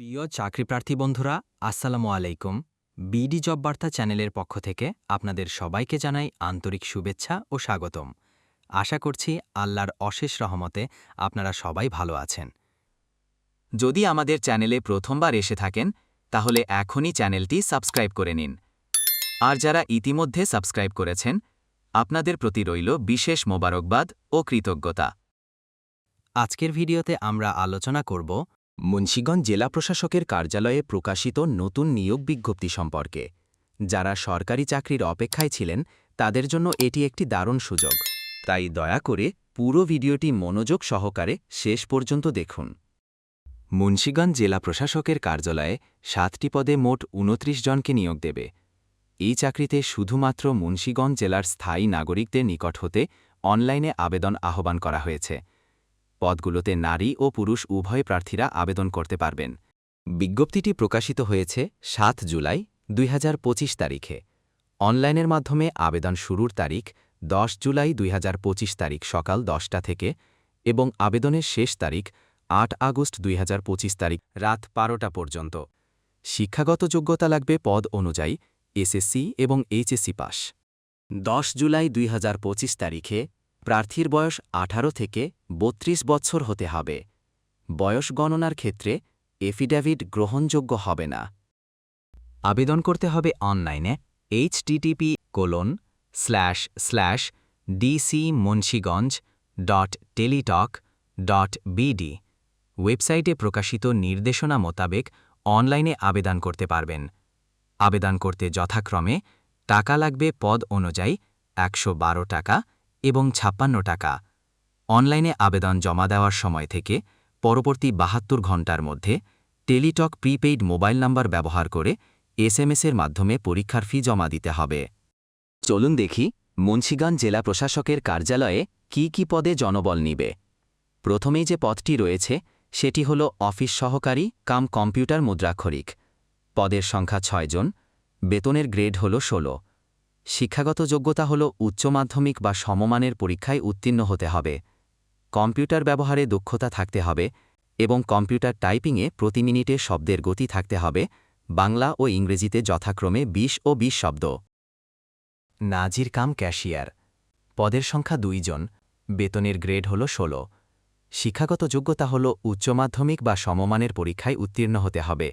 প্রিয় চাকরিপ্রার্থী বন্ধুরা, আসসালামু আলাইকুম। বিডি জব বার্তা চ্যানেলের পক্ষ থেকে আপনাদের সবাইকে জানাই আন্তরিক শুভেচ্ছা ও স্বাগতম। আশা করছি আল্লাহর অশেষ রহমতে আপনারা সবাই ভালো আছেন। যদি আমাদের চ্যানেলে প্রথমবার এসে থাকেন, তাহলে এখনই চ্যানেলটি সাবস্ক্রাইব করে নিন। আর যারা ইতিমধ্যে সাবস্ক্রাইব করেছেন, আপনাদের প্রতি রইল বিশেষ মোবারকবাদ ও কৃতজ্ঞতা। আজকের ভিডিওতে আমরা আলোচনা করব মুন্সীগঞ্জ জেলা প্রশাসকের কার্যালয়ে প্রকাশিত নতুন নিয়োগ বিজ্ঞপ্তি সম্পর্কে। যারা সরকারি চাকরির অপেক্ষায় ছিলেন, তাদের জন্য এটি একটি দারুণ সুযোগ। তাই দয়া করে পুরো ভিডিওটি মনোযোগ সহকারে শেষ পর্যন্ত দেখুন। মুন্সীগঞ্জ জেলা প্রশাসকের কার্যালয়ে সাতটি পদে মোট উনত্রিশ জনকে নিয়োগ দেবে। এই চাকরিতে শুধুমাত্র মুন্সীগঞ্জ জেলার স্থায়ী নাগরিকদের নিকট হতে অনলাইনে আবেদন আহ্বান করা হয়েছে। পদগুলোতে নারী ও পুরুষ উভয় প্রার্থীরা আবেদন করতে পারবেন। বিজ্ঞপ্তিটি প্রকাশিত হয়েছে সাত জুলাই দুই হাজার পঁচিশ তারিখে। অনলাইনের মাধ্যমে আবেদন শুরুর তারিখ দশ জুলাই দুই হাজার পঁচিশ তারিখ সকাল দশটা থেকে এবং আবেদনের শেষ তারিখ আট আগস্ট দুই হাজার পঁচিশ তারিখ রাত বারোটা পর্যন্ত। শিক্ষাগত যোগ্যতা লাগবে পদ অনুযায়ী এসএসসি এবং এইচএসসি পাস। দশ জুলাই দুই হাজার পঁচিশ তারিখে প্রার্থীর বয়স আঠারো থেকে বত্রিশ বছর হতে হবে। বয়স গণনার ক্ষেত্রে এফিডেভিট গ্রহণযোগ্য হবে না। আবেদন করতে হবে অনলাইনে HTTP colon slash slash DC Munshiganj dot Teletalk dot BD ওয়েবসাইটে প্রকাশিত নির্দেশনা মোতাবেক অনলাইনে আবেদন করতে পারবেন। আবেদন করতে যথাক্রমে টাকা লাগবে পদ অনুযায়ী একশো বারো টাকা এবং ছাপ্পান্ন টাকা। অনলাইনে আবেদন জমা দেওয়ার সময় থেকে পরবর্তী বাহাত্তর ঘণ্টার মধ্যে টেলিটক প্রিপেইড মোবাইল নাম্বার ব্যবহার করে এসএমএসের মাধ্যমে পরীক্ষার ফি জমা দিতে হবে। চলুন দেখি মুন্সিগঞ্জ জেলা প্রশাসকের কার্যালয়ে কি কি পদে জনবল নিবে। প্রথমেই যে পদটি রয়েছে, সেটি হল অফিস সহকারী কাম কম্পিউটার মুদ্রাক্ষরিক। পদের সংখ্যা ছয়জন বেতনের গ্রেড হল ষোলো। শিক্ষাগত যোগ্যতা হল উচ্চ মাধ্যমিক বা সমমানের পরীক্ষায় উত্তীর্ণ হতে হবে। কম্পিউটার ব্যবহারে দক্ষতা থাকতে হবে এবং কম্পিউটার টাইপিংয়ে প্রতি মিনিটে শব্দের গতি থাকতে হবে। বাংলা ও ইংরেজিতে যথাক্রমে ২০ ও ২০ শব্দ। নাজির কাম ক্যাশিয়ার। পদের সংখ্যা দুইজন বেতনের গ্রেড হল ১৬ শিক্ষাগত যোগ্যতা হল উচ্চ মাধ্যমিক বা সমমানের পরীক্ষায় উত্তীর্ণ হতে হবে।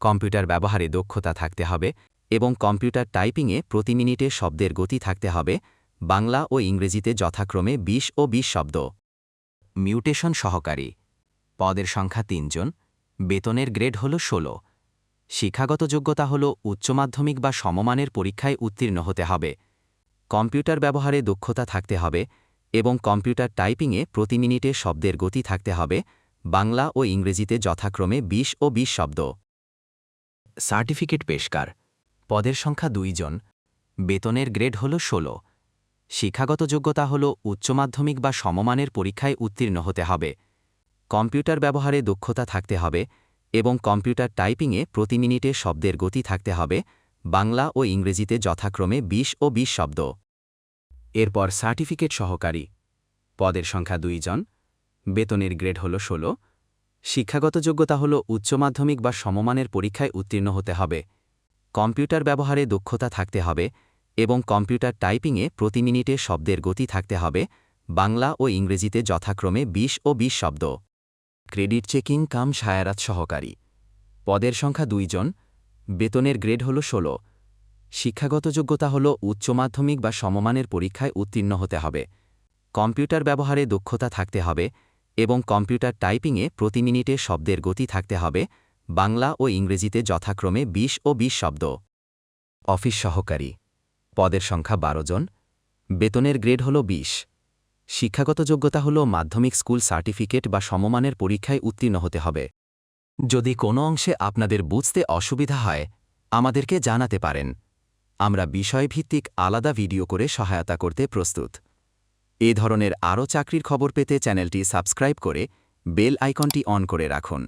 কম্পিউটার ব্যবহারে দক্ষতা থাকতে হবে। এবং কম্পিউটার টাইপিংয়ে প্রতি মিনিটে শব্দের গতি থাকতে হবে, বাংলা ও ইংরেজিতে যথাক্রমে ২০ ও ২০ শব্দ। মিউটেশন সহকারী। পদের সংখ্যা তিনজন বেতনের গ্রেড হল ১৬ শিক্ষাগত যোগ্যতা হল উচ্চ মাধ্যমিক বা সমমানের পরীক্ষায় উত্তীর্ণ হতে হবে। কম্পিউটার ব্যবহারে দক্ষতা থাকতে হবে এবং কম্পিউটার টাইপিংয়ে প্রতি মিনিটে শব্দের গতি থাকতে হবে, বাংলা ও ইংরেজিতে যথাক্রমে ২০ ও ২০ শব্দ। সার্টিফিকেট পেশকার। পদের সংখ্যা দুইজন বেতনের গ্রেড হল ১৬ শিক্ষাগত যোগ্যতা হল উচ্চ মাধ্যমিক বা সমমানের পরীক্ষায় উত্তীর্ণ হতে হবে। কম্পিউটার ব্যবহারে দক্ষতা থাকতে হবে এবং কম্পিউটার টাইপিংয়ে প্রতি মিনিটে শব্দের গতি থাকতে হবে। বাংলা ও ইংরেজিতে যথাক্রমে ২০ ও ২০ শব্দ। এরপর সার্টিফিকেট সহকারী। পদের সংখ্যা দুইজন বেতনের গ্রেড হল ১৬ শিক্ষাগত যোগ্যতা হল উচ্চ মাধ্যমিক বা সমমানের পরীক্ষায় উত্তীর্ণ হতে হবে। কম্পিউটার ব্যবহারে দক্ষতা থাকতে হবে এবং কম্পিউটার টাইপিংয়ে প্রতি মিনিটে শব্দের গতি থাকতে হবে, বাংলা ও ইংরেজিতে যথাক্রমে ২০ ও ২০ শব্দ। ক্রেডিট চেকিং কাম সায়ারাত সহকারী। পদের সংখ্যা দুইজন বেতনের গ্রেড হল ১৬ শিক্ষাগত যোগ্যতা হল উচ্চ মাধ্যমিক বা সমমানের পরীক্ষায় উত্তীর্ণ হতে হবে। কম্পিউটার ব্যবহারে দক্ষতা থাকতে হবে এবং কম্পিউটার টাইপিংয়ে প্রতি মিনিটে শব্দের গতি থাকতে হবে বাংলা ও ইংরেজিতে যথাক্রমে ২০ ও ২০ শব্দ। অফিস সহকারী। পদের সংখ্যা বারো জন। বেতনের গ্রেড হল ২০ শিক্ষাগত যোগ্যতা হল মাধ্যমিক স্কুল সার্টিফিকেট বা সমমানের পরীক্ষায় উত্তীর্ণ হতে হবে। যদি কোনো অংশে আপনাদের বুঝতে অসুবিধা হয়, আমাদেরকে জানাতে পারেন। আমরা বিষয়ভিত্তিক আলাদা ভিডিও করে সহায়তা করতে প্রস্তুত। এ ধরনের আরও চাকরির খবর পেতে চ্যানেলটি সাবস্ক্রাইব করে বেল আইকনটি অন করে রাখুন।